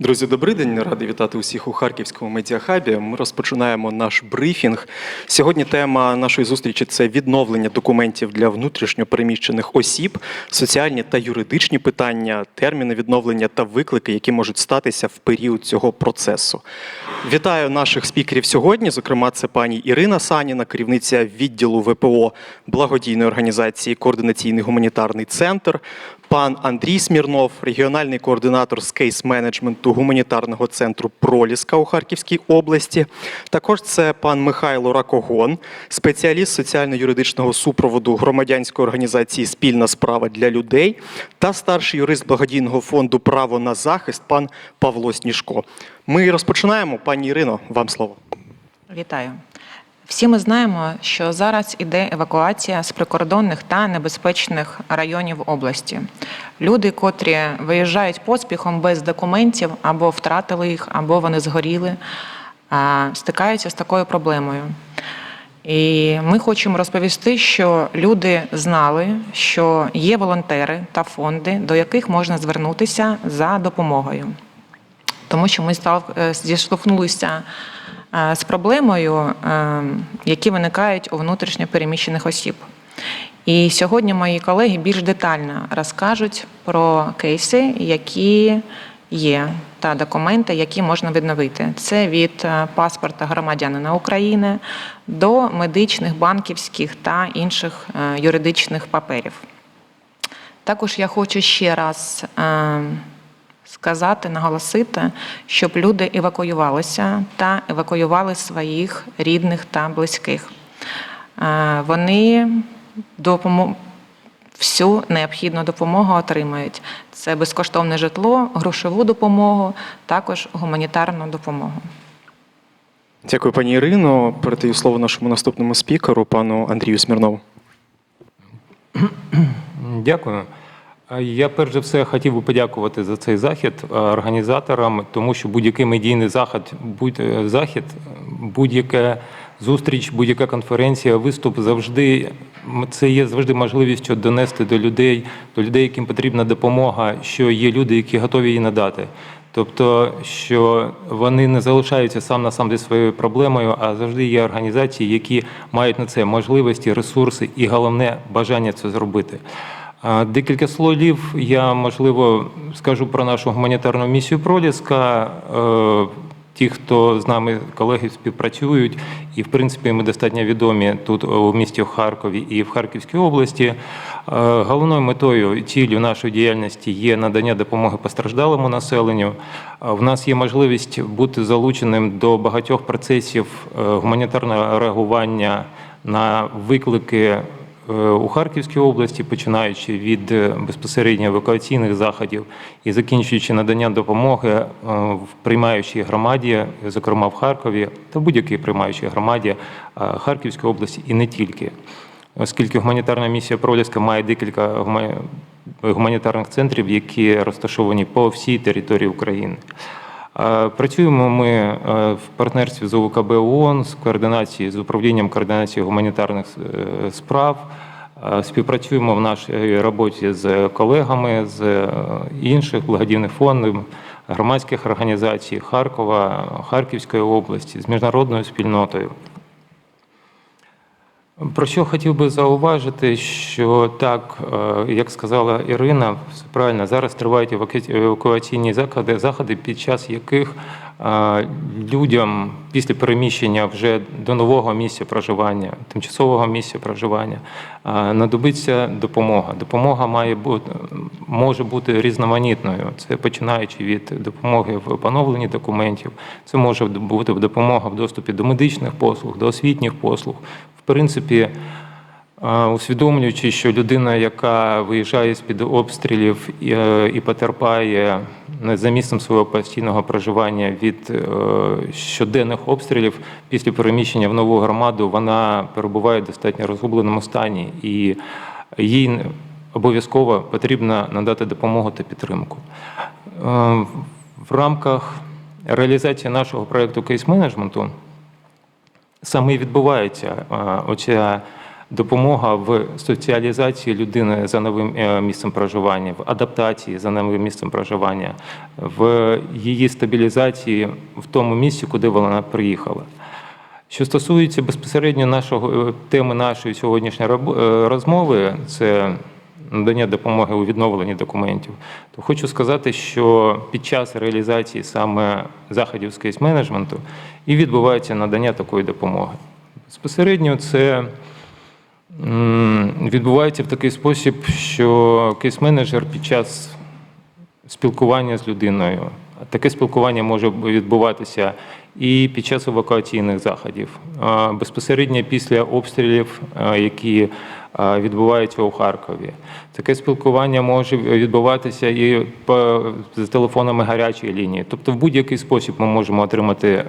Друзі, добрий день. Радий вітати усіх у Харківському медіахабі. Ми розпочинаємо наш брифінг. Сьогодні тема нашої зустрічі це відновлення документів для внутрішньо переміщених осіб, соціальні та юридичні питання, терміни відновлення та виклики, які можуть статися в період цього процесу. Вітаю наших спікерів сьогодні. Зокрема, це пані Ірина Саніна, керівниця відділу ВПО благодійної організації Координаційний гуманітарний центр. Пан Андрій Смірнов, регіональний координатор з кейс-менеджменту гуманітарного центру Проліска у Харківській області. Також це пан Михайло Ракогон, спеціаліст соціально-юридичного супроводу громадянської організації Спільна справа для людей та старший юрист благодійного фонду Право на захист пан Павло Сніжко. Ми розпочинаємо. Пані Ірино, вам слово. Вітаю. Всі ми знаємо, що зараз іде евакуація з прикордонних та небезпечних районів області. Люди, котрі виїжджають поспіхом без документів, або втратили їх, або вони згоріли, стикаються з такою проблемою. І ми хочемо розповісти, що люди знали, що є волонтери та фонди, до яких можна звернутися за допомогою. Тому що ми е, зіштовхнулися з проблемою, е, які виникають у внутрішньо переміщених осіб. І сьогодні мої колеги більш детально розкажуть про кейси, які є, та документи, які можна відновити. Це від е, паспорта громадянина України до медичних, банківських та інших е, юридичних паперів. Також я хочу ще раз е, сказати, наголосити, щоб люди евакуювалися та евакуювали своїх рідних та близьких. Е, Вони допомо- всю необхідну допомогу отримають. Це безкоштовне житло, грошову допомогу, також гуманітарну допомогу. Дякую, пані Ірино. Передаю слово нашому наступному спікеру, пану Андрію Смірнову. Дякую. Я перш за все хотів би подякувати за цей захід е, організаторам, тому що будь-який медійний захід, будь е, будь-яка зустріч, будь-яка конференція, виступ завжди це є завжди можливістю донести до людей, до людей, яким потрібна допомога, що є люди, які готові її надати. Тобто, що вони не залишаються сам на сам зі своєю проблемою, а завжди є організації, які мають на це можливості, ресурси і головне бажання це зробити. Декілька слів я можливо скажу про нашу гуманітарну місію Проліска. Е, Ті, хто з нами колеги співпрацюють, і в принципі ми достатньо відомі тут у місті Харкові і в Харківській області. Е, Головною метою ціллю нашої діяльності є надання допомоги постраждалому населенню. В нас є можливість бути залученим до багатьох процесів е, гуманітарного реагування на виклики у Харківській області, починаючи від е, безпосередньо евакуаційних заходів і закінчуючи надання допомоги е, в приймаючій громаді, зокрема в Харкові, та будь-якій приймаючій громаді е, Харківської області і не тільки. Оскільки гуманітарна місія Проліска має декілька гуманітарних центрів, які розташовані по всій території України. Працюємо ми е, в партнерстві з ОВКБ ООН, з координації з управлінням координації гуманітарних е, справ. Співпрацюємо в нашій роботі з колегами з е, інших благодійних фондів, громадських організацій Харкова, Харківської області, з міжнародною спільнотою. Про що хотів би зауважити, що так, е, як сказала Ірина, все правильно, зараз тривають еваку- евакуаційні заходи, заходи, під час яких е, людям після переміщення вже до нового місця проживання, тимчасового місця проживання, е, надобиться допомога. Допомога має бути може бути різноманітною. Це починаючи від допомоги в поновленні документів, це може бути допомога в доступі до медичних послуг, до освітніх послуг. В принципі, е, усвідомлюючи, що людина, яка виїжджає з-під обстрілів і, е, і потерпає за місцем свого постійного проживання від е, щоденних обстрілів після переміщення в нову громаду, вона перебуває в достатньо розгубленому стані, і їй обов'язково потрібно надати допомогу та підтримку. Е, В рамках реалізації нашого проєкту кейс-менеджменту саме і відбувається оця допомога в соціалізації людини за новим е, місцем проживання, в адаптації за новим місцем проживання, в її стабілізації в тому місці, куди вона приїхала. Що стосується безпосередньо нашого е, теми нашої сьогоднішньої е, розмови, це надання допомоги у відновленні документів, то хочу сказати, що під час реалізації саме заходів з кейс-менеджменту і відбувається надання такої допомоги. Безпосередньо це відбувається в такий спосіб, що кейс-менеджер під час спілкування з людиною. Таке спілкування може відбуватися і під час евакуаційних заходів, безпосередньо після обстрілів, які відбуваються у Харкові. Таке спілкування може відбуватися і по з телефонами гарячої лінії. Тобто, в будь-який спосіб ми можемо отримати е,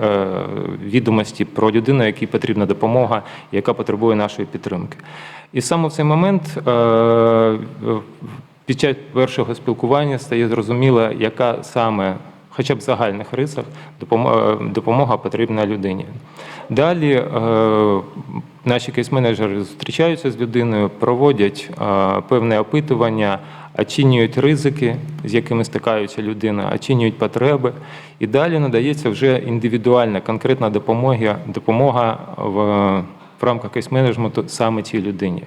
відомості про людину, якій потрібна допомога, яка потребує нашої підтримки. І саме в цей момент е, під час першого спілкування стає зрозуміло, яка саме, хоча б в загальних рисах, допомога потрібна людині. Далі е, наші кейс-менеджери зустрічаються з людиною, проводять е, певне опитування, оцінюють ризики, з якими стикається людина, оцінюють потреби, і далі надається вже індивідуальна, конкретна допомога, допомога в, в рамках кейс-менеджменту саме цій людині.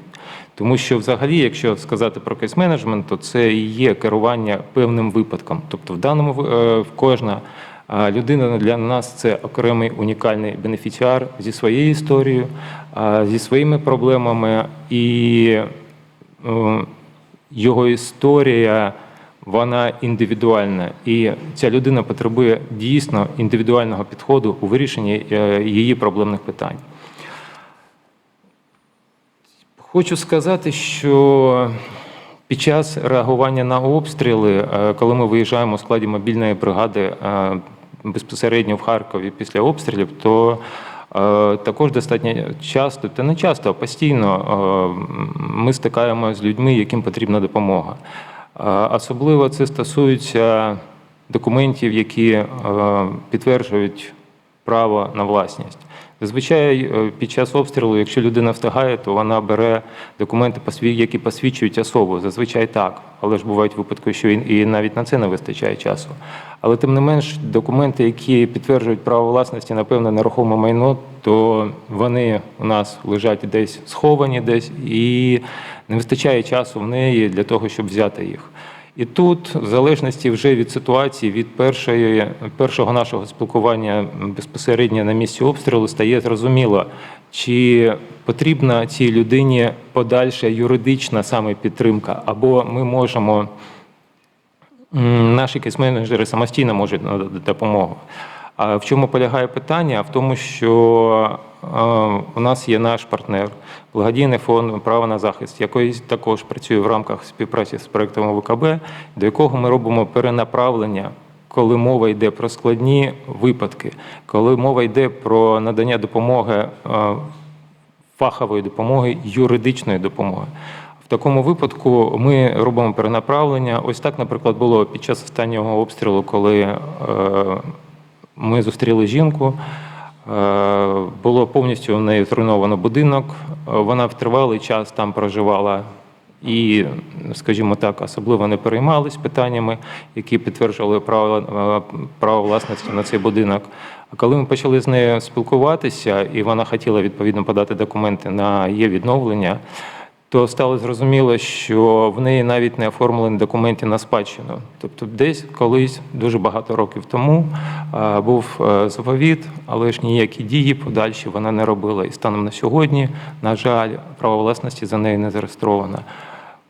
Тому що, взагалі, якщо сказати про кейс-менеджмент, то це і є керування певним випадком. Тобто, в даному е, в кожна а, людина для нас це окремий унікальний бенефіціар зі своєю історією, зі своїми проблемами, і е, його історія. Вона індивідуальна, і ця людина потребує дійсно індивідуального підходу у вирішенні е, її проблемних питань. Хочу сказати, що під час реагування на обстріли, е, коли ми виїжджаємо у складі мобільної бригади безпосередньо в Харкові після обстрілів, то е, також достатньо часто, та не часто, а постійно е, ми стикаємося з людьми, яким потрібна допомога. Е, Особливо це стосується документів, які підтверджують право на власність. Зазвичай під час обстрілу, якщо людина встигає, то вона бере документи, які посвідчують особу. Зазвичай так. Але ж бувають випадки, що і навіть на це не вистачає часу. Але тим не менш, документи, які підтверджують право власності на певне нерухоме майно, то вони у нас лежать десь сховані, десь і не вистачає часу в неї для того, щоб взяти їх. І тут, в залежності вже від ситуації, від першої, першого нашого спілкування безпосередньо на місці обстрілу, стає зрозуміло, чи потрібна цій людині подальша юридична саме підтримка, або ми можемо, наші кейс-менеджери самостійно можуть надати допомогу. А в чому полягає питання? В тому, що е, у нас є наш партнер, благодійний фонд право на захист, який також працює в рамках співпраці з проектом ВКБ, до якого ми робимо перенаправлення. Коли мова йде про складні випадки, коли мова йде про надання допомоги, е, фахової допомоги, юридичної допомоги. В такому випадку ми робимо перенаправлення. Ось так, наприклад, було під час останнього обстрілу, коли е, ми зустріли жінку. Е, Було повністю в неї зруйновано будинок. Е, Вона в тривалий час там проживала і, скажімо так, особливо не переймались питаннями, які підтверджували право, право власності на цей будинок. А коли ми почали з нею спілкуватися, і вона хотіла відповідно подати документи на її відновлення, то стало зрозуміло, що в неї навіть не оформлені документи на спадщину. Тобто, десь колись, дуже багато років тому, е, був е, заповіт, але ж ніякі дії подальші вона не робила. І станом на сьогодні, на жаль, право власності за нею не зареєстровано.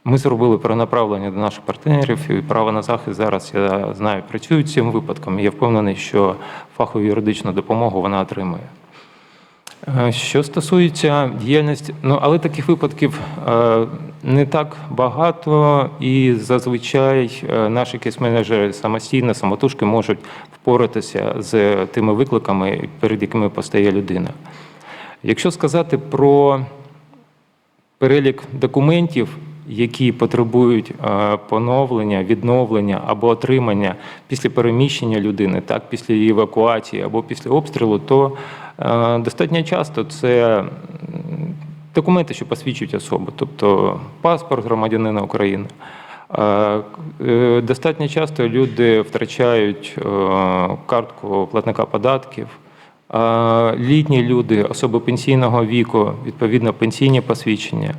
Ми зробили перенаправлення до наших партнерів, і право на захист зараз я знаю, працюють цим випадком. і Я впевнений, що фахову юридичну допомогу вона отримує. Е, Що стосується діяльності, ну але таких випадків е, не так багато, і зазвичай е, наші кейс-менеджери самостійно, самотужки можуть впоратися з тими викликами, перед якими постає людина. Якщо сказати про перелік документів, які потребують поновлення, відновлення або отримання після переміщення людини, так після її евакуації або після обстрілу, то достатньо часто це документи, що посвідчують особу, тобто паспорт громадянина України. Е, е, Достатньо часто люди втрачають е, картку платника податків. Е, Літні люди, особи пенсійного віку, відповідно пенсійні посвідчення.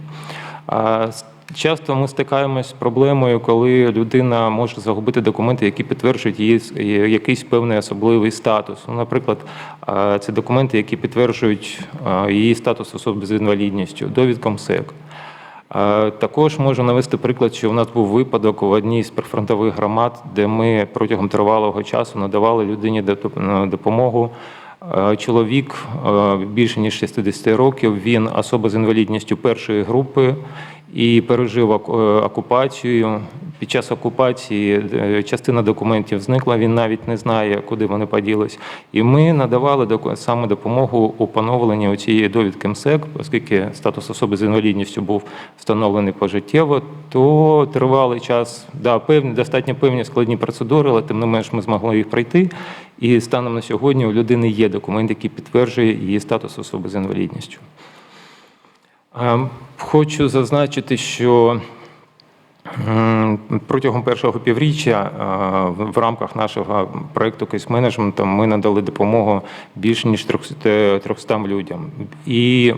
Часто ми стикаємось з проблемою, коли людина може загубити документи, які підтверджують її якийсь певний особливий статус. Ну, Наприклад, е, це документи, які підтверджують е, її статус особи з інвалідністю, довідка МСЕК. Е, Також можу навести приклад, що у нас був випадок в одній з прифронтових громад, де ми протягом тривалого часу надавали людині е, допомогу. Е, Чоловік е, більше ніж 60 років. Він особа з інвалідністю першої групи і пережив е, окупацію. Під час окупації е, частина документів зникла. Він навіть не знає, куди вони поділись. І ми надавали саме допомогу у поновленні цієї довідки МСЕК, оскільки статус особи з інвалідністю був встановлений пожиттєво, то тривалий час, да, певні, достатньо певні складні процедури, але тим не менш ми змогли їх пройти. І станом на сьогодні у людини є документ, який підтверджує її статус особи з інвалідністю. Е, Хочу зазначити, що протягом першого півріччя е, в- рамках нашого проєкту кейс менеджменту ми надали допомогу більше ніж 300 300 людям. І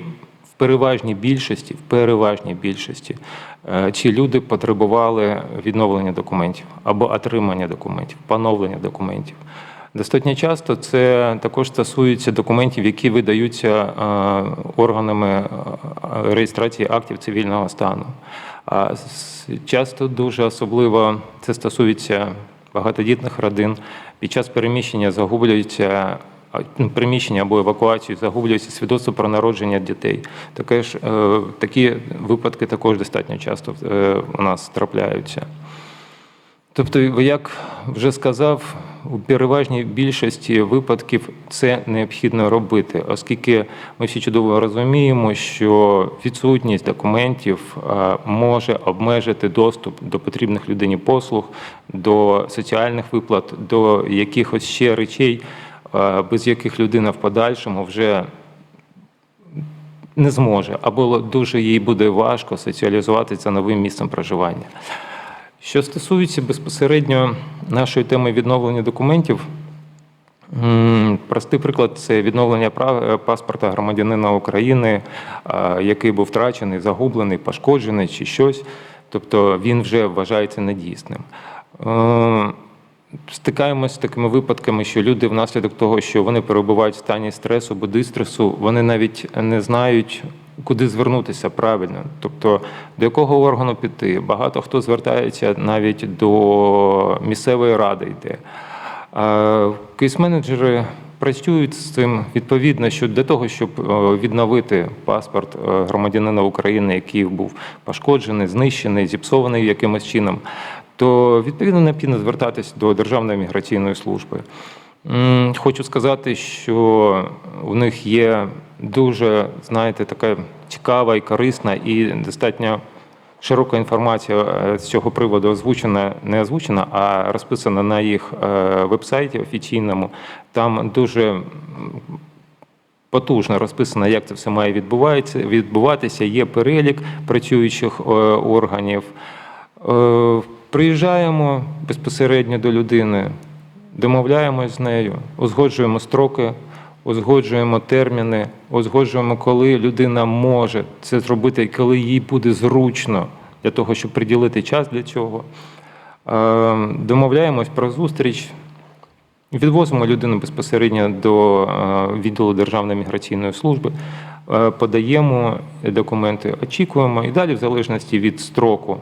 в переважній більшості, в переважній більшості е, ці люди потребували відновлення документів або отримання документів, поновлення документів. Достатньо часто це також стосується документів, які видаються органами реєстрації актів цивільного стану. А часто дуже особливо це стосується багатодітних родин. Під час переміщення загублюються ну, або евакуацію, загублюється свідоцтво про народження дітей. Таке ж, е, такі випадки також достатньо часто е, у нас трапляються. Тобто, як вже сказав, у переважній більшості випадків це необхідно робити, оскільки ми всі чудово розуміємо, що відсутність документів може обмежити доступ до потрібних людині послуг, до соціальних виплат, до якихось ще речей, без яких людина в подальшому вже не зможе, або дуже їй буде важко соціалізуватися за новим місцем проживання. Що стосується безпосередньо нашої теми відновлення документів, простий приклад це відновлення е, паспорта громадянина України, який був втрачений, загублений, пошкоджений чи щось. Тобто він вже вважається недійсним. Стикаємося з такими випадками, що люди внаслідок того, що вони перебувають в стані стресу або дистресу, вони навіть не знають, куди звернутися правильно, тобто до якого органу піти. Багато хто звертається навіть до місцевої ради йде. Кейс-менеджери працюють з цим відповідно, що для того, щоб е, відновити паспорт е, громадянина України, який був пошкоджений, знищений, зіпсований якимось чином, то відповідно необхідно звертатись до Державної міграційної служби. Хочу сказати, що у них є дуже, знаєте, така цікава і корисна і достатньо широка інформація е, з цього приводу озвучена, не озвучена, а розписана на їх е, вебсайті офіційному. Там дуже потужно розписано, як це все має відбуватися. Є перелік працюючих е, органів. Приїжджаємо безпосередньо до людини, домовляємось з нею, узгоджуємо строки, узгоджуємо терміни, узгоджуємо, коли людина може це зробити і коли їй буде зручно для того, щоб приділити час для цього. Е, Домовляємось про зустріч, Відвозимо людину безпосередньо до е, відділу Державної міграційної служби, подаємо документи, очікуємо і далі, в залежності від строку,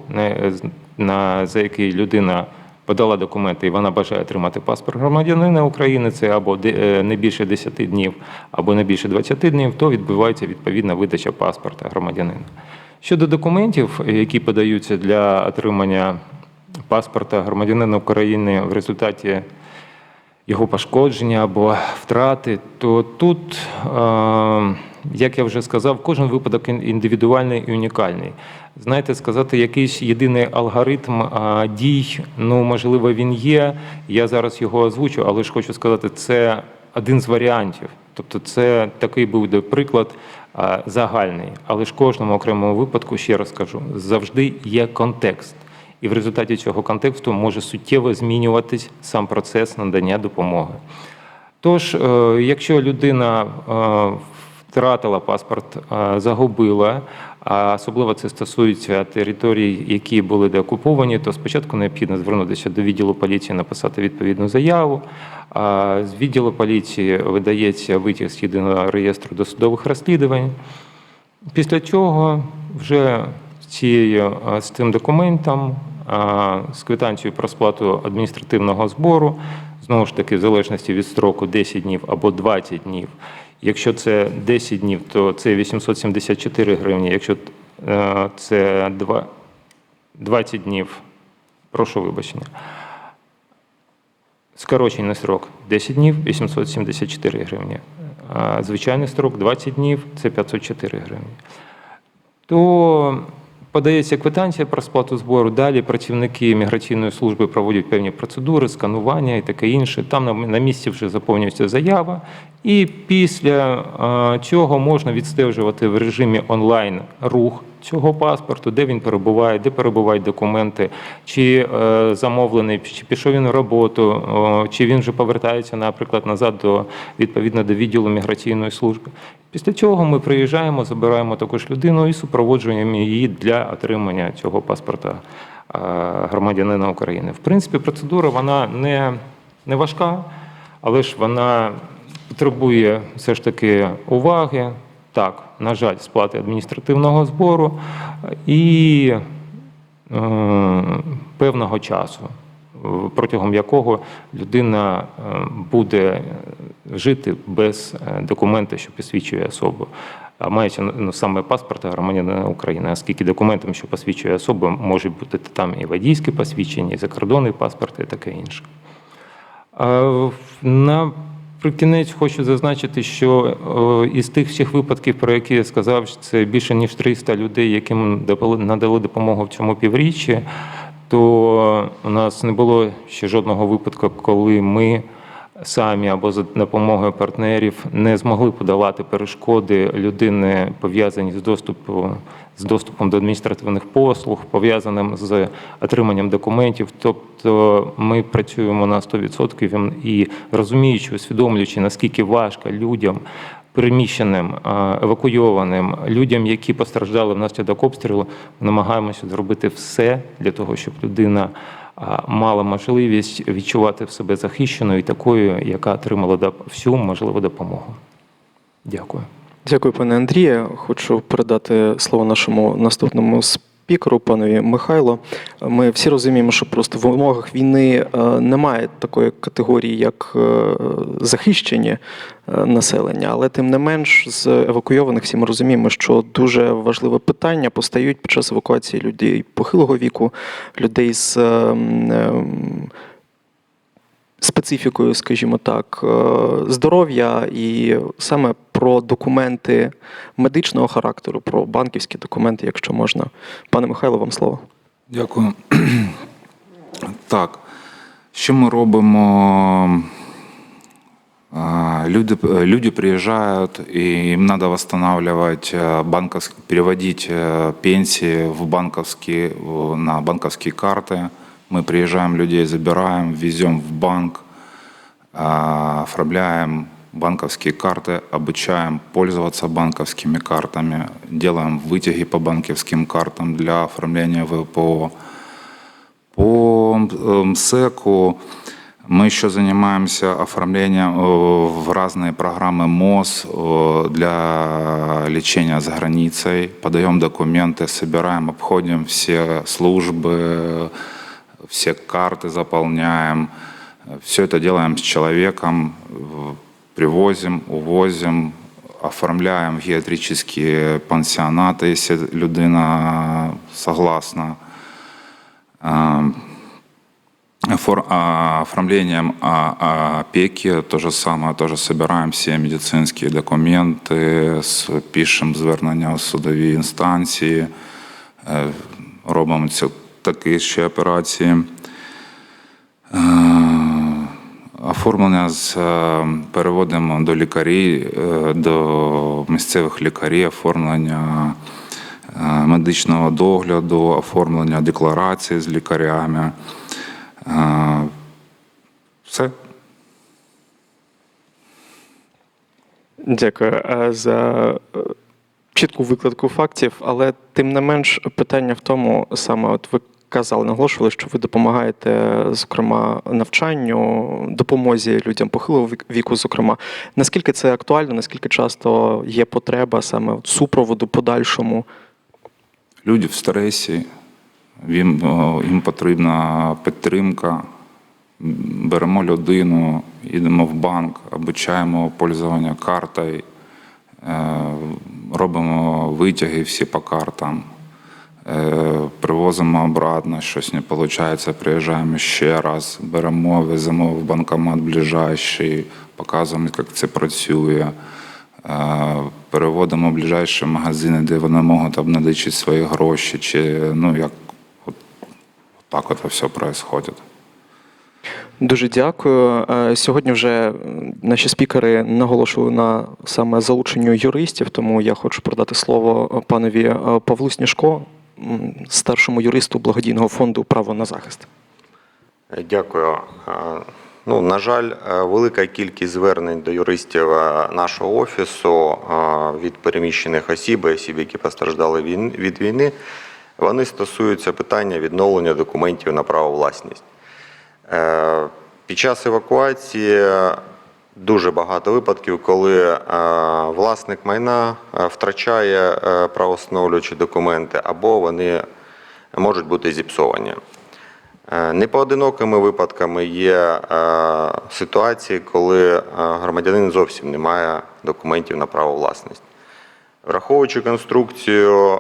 на- за який людина подала документи і вона бажає отримати паспорт громадянина України, це або е, не більше 10 днів, або не більше 20 днів, то відбувається відповідна видача паспорта громадянина. Щодо документів, які подаються для отримання паспорта громадянина України в результаті його пошкодження або втрати, то тут, як я вже сказав, кожен випадок індивідуальний і унікальний. Знаєте, сказати якийсь єдиний алгоритм дій, ну можливо, він є. Я зараз його озвучу, але ж хочу сказати, це один з варіантів. Тобто, це такий буде приклад загальний. Але ж кожному окремому випадку, ще раз кажу, завжди є контекст. І в результаті цього контексту може суттєво змінюватись сам процес надання допомоги. Тож, е, якщо людина е, втратила паспорт, е, загубила, а особливо це стосується територій, які були деокуповані, то спочатку необхідно звернутися до відділу поліції, написати відповідну заяву. З відділу поліції видається витяг з єдиного реєстру досудових розслідувань. Після чого вже цією, з цим документом, з квитанцією про сплату адміністративного збору, знову ж таки, в залежності від строку 10 днів або 20 днів. Якщо це 10 днів, то це 874 гривні. Якщо е, це 20 днів, прошу вибачення. Скорочений срок 10 днів 874 гривні. Звичайний строк 20 днів це 504 гривні. То подається квитанція про сплату збору. Далі працівники міграційної служби проводять певні процедури, сканування і таке інше. Там на- місці вже заповнюється заява. І після цього можна відстежувати в режимі онлайн рух цього паспорту, де він перебуває, де перебувають документи, чи е, замовлений, чи пішов він на роботу, чи він вже повертається, наприклад, назад до відповідно до відділу міграційної служби. Після цього ми приїжджаємо, забираємо також людину і супроводжуємо її для отримання цього паспорта е, громадянина України. В принципі, процедура вона не, не важка, але ж вона потребує все ж таки уваги. Так, на жаль, сплати адміністративного збору і е, певного часу, е, протягом якого людина е, буде жити без е, документа, що посвідчує особу. А мається ну, саме паспорта громадянина України, оскільки документом, що посвідчує особу, можуть бути там і водійські посвідчення, і закордонний паспорт, і таке інше. А, Наприкінець хочу зазначити, що е, із тих всіх випадків, про які я сказав, це більше ніж 300 людей, яким надали допомогу в цьому півріччі, то у нас не було ще жодного випадку, коли ми самі або за допомогою партнерів не змогли подолати перешкоди людини, пов'язані з доступом, з доступом до адміністративних послуг, пов'язаним з отриманням документів. Тобто ми працюємо на 100% і розуміючи, усвідомлюючи, наскільки важко людям. Переміщеним, евакуйованим людям, які постраждали внаслідок обстрілу, намагаємося зробити все для того, щоб людина мала можливість відчувати в себе захищеною і такою, яка отримала всю можливу допомогу. Дякую. Дякую, пане Андріє. Хочу передати слово нашому наступному спікеру, панові Михайло. Ми всі розуміємо, що просто в умовах війни е, немає такої категорії, як е, захищені е, населення, але тим не менш з евакуйованих всі ми розуміємо, що дуже важливе питання постають під час евакуації людей похилого віку, людей з ем, ем, специфікою, скажімо так, е, здоров'я і саме про документи медичного характеру, про банківські документи, якщо можна. Пане Михайло, вам слово. Дякую. Так, що ми робимо? А, Люди, люди приезжают, и им надо восстанавливать э, банковские, переводить э, пенсии в банковские, в- на банковские карты. Мы приезжаем, людей забираем, везем в банк, а, оформляем банковские карты, обучаем пользоваться банковскими картами, делаем вытяги по банковским картам для оформления ВПО. По МСЭКу мы еще занимаемся оформлением э, в разные программы МОЗ э, для лечения за границей. Подаем документы, собираем, обходим все службы, все карты заполняем. Все это делаем с человеком, э, привозим, увозим, оформляем в геатрические пансионаты, если людина согласна. А, Фор- а, оформлением а, а, опеки то же самое, тоже собираем все медицинские документы, с- пишем звернення в судові інстанції, е, робимо ці такі ще операції. Е, Оформлення з, е, переводимо до лікарів, е, до місцевих лікарів, оформлення медичного догляду, оформлення декларації з лікарями. Все. Дякую за чітку викладку фактів, але тим не менш питання в тому, саме от ви казали, наголошували, що ви допомагаєте, зокрема, навчанню, допомозі людям похилого віку, зокрема. Наскільки це актуально, наскільки часто є потреба саме супроводу подальшому? Люди в стресі, їм, їм потрібна підтримка. Беремо людину, їдемо в банк, обучаємо пользування картою, е, робимо витяги всі по картам, привозимо обратно, щось не виходить, приїжджаємо ще раз, беремо, веземо в банкомат ближайший, показуємо, як це працює. Е, Переводимо ближайші магазини, де вони можуть обналичити свої гроші, чи ну як от, так от все відбувається. Дуже дякую. Е, Сьогодні вже наші спікери наголошували на саме залученню юристів, тому я хочу передати слово е, панові е, Павлу Сніжко, старшому юристу благодійного фонду Право на захист. Дякую. Е, Ну, на жаль, е, велика кількість звернень до юристів е, нашого офісу е, від переміщених осіб, осіб, які постраждали від війни, вони стосуються питання відновлення документів на право власність. Е, Під час евакуації дуже багато випадків, коли е, власник майна е, втрачає е, правостановлюючі документи або вони можуть бути зіпсовані. Непоодинокими випадками є ситуації, коли громадянин зовсім не має документів на право власність. Враховуючи конструкцію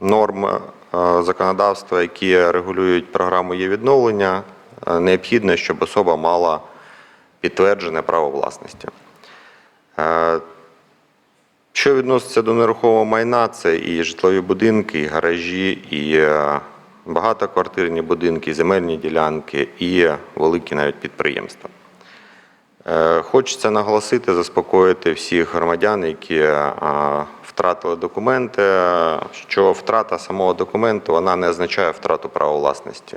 норм законодавства, які регулюють програму є відновлення, необхідно, щоб особа мала підтверджене право власності. Е, Що відноситься до нерухомого майна, це і житлові будинки, і гаражі, і е, багатоквартирні будинки, і земельні ділянки, і великі навіть підприємства. Е, Хочеться наголосити, заспокоїти всіх громадян, які втратили документи, що втрата самого документу вона не означає втрату права власності.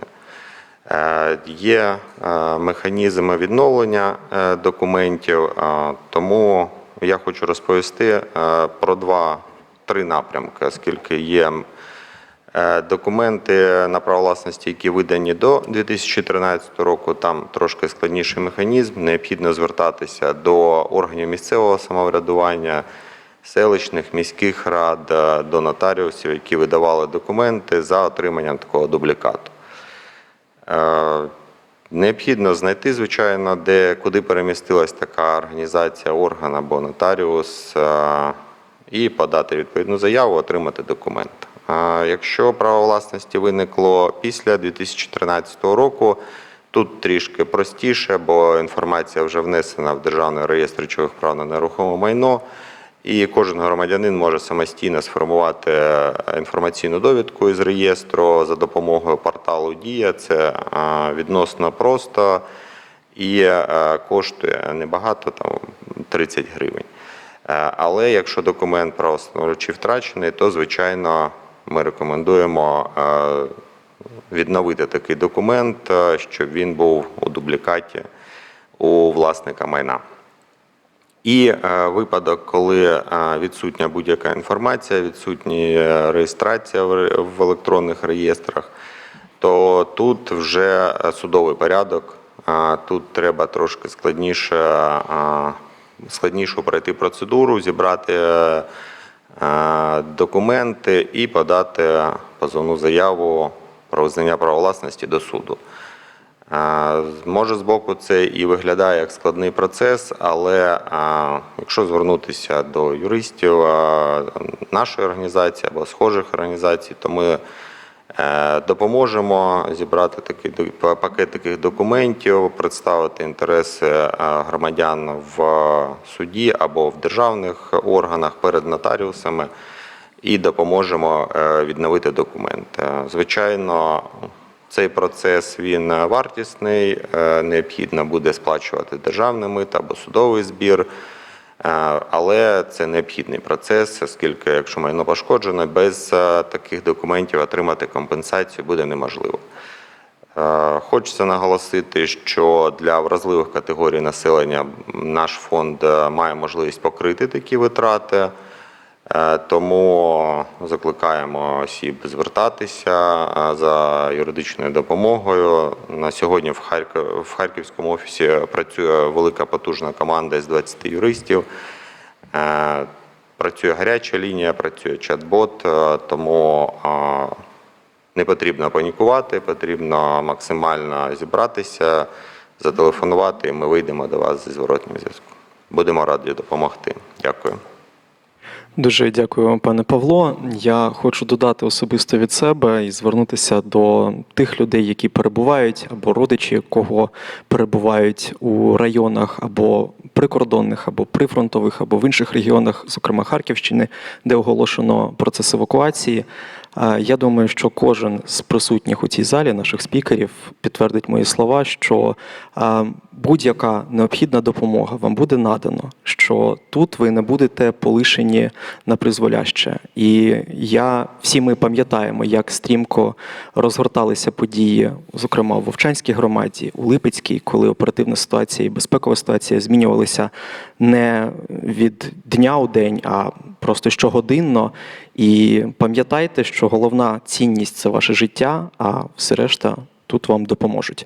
Е, Є е, механізми відновлення е, документів, тому я хочу розповісти про два-три напрямки, оскільки є документи на право власності, які видані до 2013 року. Там трошки складніший механізм. Необхідно звертатися до органів місцевого самоврядування, селищних, міських рад, до нотаріусів, які видавали документи за отриманням такого дублікату. Е, Необхідно знайти, звичайно, де куди перемістилась така організація, орган або нотаріус, е, і подати відповідну заяву, отримати документ. Якщо право власності виникло після 2013 року, тут трішки простіше, бо інформація вже внесена в Державний реєстр речових прав на нерухоме майно. І кожен громадянин може самостійно сформувати е, інформаційну довідку із реєстру за допомогою порталу Дія. Це е, відносно просто і е, коштує небагато, там 30 гривень. Але якщо документ правостановлюючий втрачений, то звичайно ми рекомендуємо відновити такий документ, щоб він був у дублікаті у власника майна. І е, випадок, коли е, відсутня будь-яка інформація, відсутня е, реєстрація в електронних реєстрах, то тут вже судовий порядок. Тут треба трошки складніше, складніше пройти процедуру, зібрати документи і подати позовну заяву про визнання права власності до суду. Може, боку це і виглядає як складний процес, але якщо звернутися до юристів нашої організації або схожих організацій, то ми е, допоможемо зібрати такий пакет таких документів, представити інтереси е, громадян в суді або в державних органах перед нотаріусами і допоможемо е, відновити документ. Е, Звичайно, Цей процес він е, вартісний, е, необхідно буде сплачувати державний мит або судовий збір. Е, Але це необхідний процес, оскільки якщо майно пошкоджено, без таких документів отримати компенсацію буде неможливо. Хочеться наголосити, що для вразливих категорій населення наш фонд має можливість покрити такі витрати. Е, Тому закликаємо осіб звертатися е, за юридичною допомогою. На сьогодні в Харків- в Харківському офісі працює велика потужна команда з 20 юристів. Е, Працює гаряча лінія, працює чат-бот, тому не потрібно панікувати, потрібно максимально зібратися, зателефонувати, і ми вийдемо до вас зі зворотнім зв'язком. Будемо раді допомогти. Дякую. Дуже дякую вам, пане Павло. Я хочу додати особисто від себе і звернутися до тих людей, які перебувають, або родичі, кого перебувають у районах або прикордонних, або прифронтових, або в інших регіонах, зокрема Харківщини, де оголошено процес евакуації. Я думаю, що кожен з присутніх у цій залі, наших спікерів, підтвердить мої слова, що будь-яка необхідна допомога вам буде надано, що тут ви не будете полишені на призволяще. І я всі ми пам'ятаємо, як стрімко розгорталися події, зокрема в Вовчанській громаді, у Липецькій, коли оперативна ситуація і безпекова ситуація змінювалися не від дня у день, а просто щогодинно. І пам'ятайте, що головна цінність це ваше життя, а все решта тут вам допоможуть.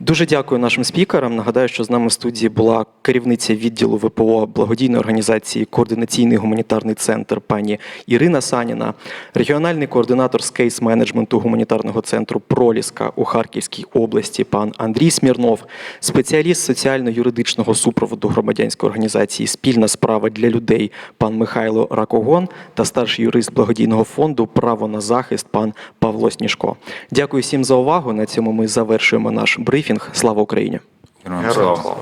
Дуже дякую нашим спікерам. Нагадаю, що з нами в студії була керівниця відділу ВПО благодійної організації Координаційний гуманітарний центр пані Ірина Саніна, регіональний координатор з кейс-менеджменту гуманітарного центру Проліска у Харківській області, пан Андрій Смірнов, спеціаліст соціально-юридичного супроводу громадянської організації Спільна справа для людей, пан Михайло Ракогон та старший юрист благодійного фонду Право на захист пан Павло Сніжко. Дякую всім за увагу. На цьому ми завершуємо наш брифінг. Слава Україні! Героям слава.